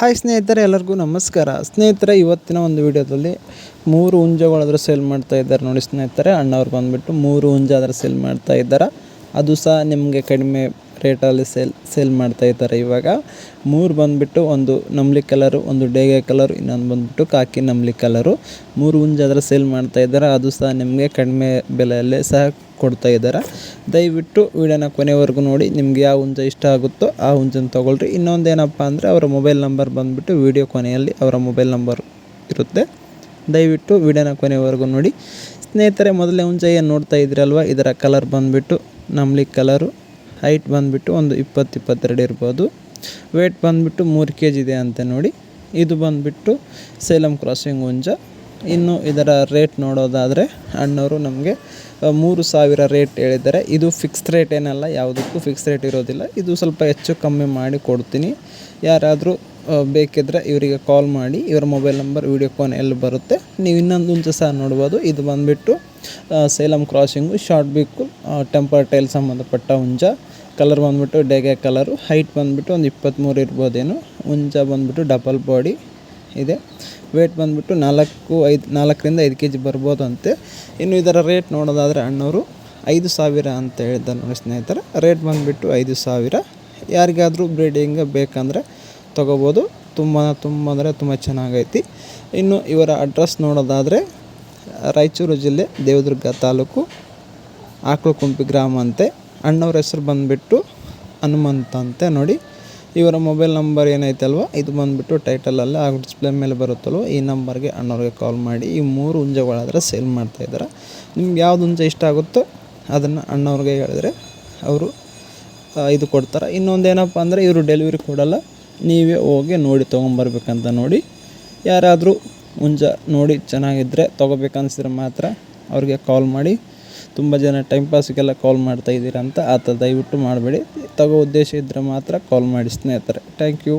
Hi ಸ್ನೇಹಿತರೆ, ಎಲ್ಲರಿಗೂ ನಮಸ್ಕಾರ. ಸ್ನೇಹಿತರೆ, ಇವತ್ತಿನ ಒಂದು ವಿಡಿಯೋದಲ್ಲಿ ಮೂರು ಹುಂಜಗಳಾದರೂ ಸೇಲ್ ಮಾಡ್ತಾ ಇದ್ದಾರೆ ನೋಡಿ ಸ್ನೇಹಿತರೆ. ಅಣ್ಣವ್ರು ಬಂದುಬಿಟ್ಟು ಮೂರು ಹುಂಜ ಆದ್ರೆ ಸೇಲ್ ಮಾಡ್ತಾ ಇದ್ದಾರೆ? ಅದು ಸಹ ನಿಮಗೆ ಕಡಿಮೆ ರೇಟಲ್ಲಿ ಸೇಲ್ ಸೇಲ್ ಮಾಡ್ತಾ ಇದ್ದಾರೆ ಇವಾಗ. ಮೂರು ಬಂದುಬಿಟ್ಟು ಒಂದು ನಂಬ್ಲಿ ಕಲರು, ಒಂದು ಡೇಗೆ ಕಲರು, ಇನ್ನೊಂದು ಬಂದುಬಿಟ್ಟು ಕಾಕಿ ನಂಬ್ಲಿ ಕಲರು. ಮೂರು ಹುಂಜಾದ್ರೆ ಸೇಲ್ ಮಾಡ್ತಾ ಇದ್ದಾರೆ. ಅದು ಸಹ ನಿಮಗೆ ಕಡಿಮೆ ಬೆಲೆಯಲ್ಲೇ ಸಹ ಕೊಡ್ತಾ ಇದ್ದಾರೆ. ದಯವಿಟ್ಟು ವಿಡಿಯೋನ ಕೊನೆವರೆಗೂ ನೋಡಿ, ನಿಮ್ಗೆ ಯಾವ ಹುಂಜ ಇಷ್ಟ ಆಗುತ್ತೋ ಆ ಹುಂಜನ ತೊಗೊಳ್ರಿ. ಇನ್ನೊಂದು ಏನಪ್ಪ ಅಂದರೆ ಅವರ ಮೊಬೈಲ್ ನಂಬರ್ ಬಂದುಬಿಟ್ಟು ವಿಡಿಯೋ ಕೊನೆಯಲ್ಲಿ ಅವರ ಮೊಬೈಲ್ ನಂಬರ್ ಇರುತ್ತೆ. ದಯವಿಟ್ಟು ವಿಡಿಯೋನ ಕೊನೆವರೆಗೂ ನೋಡಿ. ಸ್ನೇಹಿತರೆ, ಮೊದಲೇ ಹುಂಜ ಏನು ನೋಡ್ತಾ ಇದ್ರಲ್ವ ಇದರ ಕಲರ್ ಬಂದುಬಿಟ್ಟು ನಂಬ್ಲಿ ಕಲರು. ಹೈಟ್ ಬಂದುಬಿಟ್ಟು ಒಂದು ಇಪ್ಪತ್ತು, ಇಪ್ಪತ್ತೆರಡು ಇರ್ಬೋದು. ವೇಟ್ ಬಂದುಬಿಟ್ಟು ಮೂರು ಕೆ ಜಿ ಇದೆ ಅಂತ ನೋಡಿ. ಇದು ಬಂದುಬಿಟ್ಟು ಸೇಲಂ ಕ್ರಾಸಿಂಗ್ ಹುಂಜ. ಇನ್ನು ಇದರ ರೇಟ್ ನೋಡೋದಾದರೆ ಅಣ್ಣವರು ನಮಗೆ ಮೂರು ಸಾವಿರ ರೇಟ್ ಹೇಳಿದ್ದಾರೆ. ಇದು ಫಿಕ್ಸ್ ರೇಟ್ ಏನಲ್ಲ, ಯಾವುದಕ್ಕೂ ಫಿಕ್ಸ್ ರೇಟ್ ಇರೋದಿಲ್ಲ. ಇದು ಸ್ವಲ್ಪ ಹೆಚ್ಚು ಕಮ್ಮಿ ಮಾಡಿ ಕೊಡ್ತೀನಿ. ಯಾರಾದರೂ ಬೇಕಿದ್ದರೆ ಇವರಿಗೆ ಕಾಲ್ ಮಾಡಿ. ಇವರ ಮೊಬೈಲ್ ನಂಬರ್ ವೀಡಿಯೋ ಕಾನ್ ಎಲ್ಲಿ ಬರುತ್ತೆ ನೀವು ಇನ್ನೊಂದು ಸಹ ನೋಡ್ಬೋದು. ಇದು ಬಂದುಬಿಟ್ಟು Salem crossing short beak temper tail ಸಂಬಂಧಪಟ್ಟ ಹುಂಜ. ಕಲರ್ ಬಂದುಬಿಟ್ಟು ಡೇಗೆ ಕಲರು ಹೈಟ್ ಬಂದುಬಿಟ್ಟು ಒಂದು ಇಪ್ಪತ್ತ್ಮೂರು ಇರ್ಬೋದೇನು. ಹುಂಜ ಬಂದುಬಿಟ್ಟು ಡಬಲ್ ಬಾಡಿ ಇದೆ. ವೇಟ್ ಬಂದುಬಿಟ್ಟು ನಾಲ್ಕು, ಐದು, ನಾಲ್ಕರಿಂದ ಐದು ಕೆ ಜಿ ಬರ್ಬೋದಂತೆ. ಇನ್ನು ಇದರ ರೇಟ್ ನೋಡೋದಾದರೆ ಅಣ್ಣವರು ಐದು ಸಾವಿರ ಅಂತ ಹೇಳಿದ ನೋಡಿ ಸ್ನೇಹಿತರೆ. ರೇಟ್ ಬಂದುಬಿಟ್ಟು ಐದು ಸಾವಿರ. ಯಾರಿಗಾದರೂ ಬ್ರೀಡಿಂಗ್ ಬೇಕಂದರೆ ತೊಗೋಬೋದು. ತುಂಬ ತುಂಬ ಅಂದರೆ ತುಂಬ ಚೆನ್ನಾಗೈತಿ. ಇನ್ನು ಇವರ ಅಡ್ರೆಸ್ ನೋಡೋದಾದರೆ ರಾಯಚೂರು ಜಿಲ್ಲೆ ದೇವದುರ್ಗ ತಾಲೂಕು ಆಕ್ಳುಕುಂಪಿ ಗ್ರಾಮ ಅಂತೆ. ಅಣ್ಣವ್ರ ಹೆಸರು ಬಂದುಬಿಟ್ಟು ಹನುಮಂತ ಅಂತೆ ನೋಡಿ. ಇವರ ಮೊಬೈಲ್ ನಂಬರ್ ಏನೈತಲ್ವ ಇದು ಬಂದುಬಿಟ್ಟು ಟೈಟಲಲ್ಲಿ ಹಾಗೂ ಡಿಸ್ಪ್ಲೇ ಮೇಲೆ ಬರುತ್ತಲ್ವ? ಈ ನಂಬರ್ಗೆ ಅಣ್ಣವ್ರಿಗೆ ಕಾಲ್ ಮಾಡಿ. ಈ ಮೂರು ಹುಂಜಗಳಾದರೆ ಸೇಲ್ ಮಾಡ್ತಾಯಿದ್ದಾರೆ ನಿಮ್ಗೆ ಯಾವ್ದು ಹುಂಜ ಇಷ್ಟ ಆಗುತ್ತೋ ಅದನ್ನು ಅಣ್ಣವ್ರಿಗೆ ಹೇಳಿದ್ರೆ ಅವರು ಇದು ಕೊಡ್ತಾರೆ. ಇನ್ನೊಂದು ಏನಪ್ಪ ಅಂದರೆ ಇವರು ಡೆಲಿವರಿ ಕೊಡಲ್ಲ. ನೀವೇ ಹೋಗಿ ನೋಡಿ ತೊಗೊಂಬರ್ಬೇಕಂತ ನೋಡಿ ಯಾರಾದರೂ ಹುಂಜ ನೋಡಿ ಚೆನ್ನಾಗಿದ್ದರೆ ತೊಗೋಬೇಕನ್ಸಿದ್ರೆ ಮಾತ್ರ ಅವ್ರಿಗೆ ಕಾಲ್ ಮಾಡಿ. ತುಂಬ ಜನ ಟೈಮ್ ಪಾಸಿಗೆಲ್ಲ ಕಾಲ್ ಮಾಡ್ತಾ ಇದ್ದೀರಂತ ಅಂತ ಆ ಥರ ದಯವಿಟ್ಟು ಮಾಡಬೇಡಿ. ತಗೋ ಉದ್ದೇಶ ಇದ್ದರೆ ಮಾತ್ರ ಕಾಲ್ ಮಾಡಿ ಸ್ನೇಹಿತರೆ. Thank you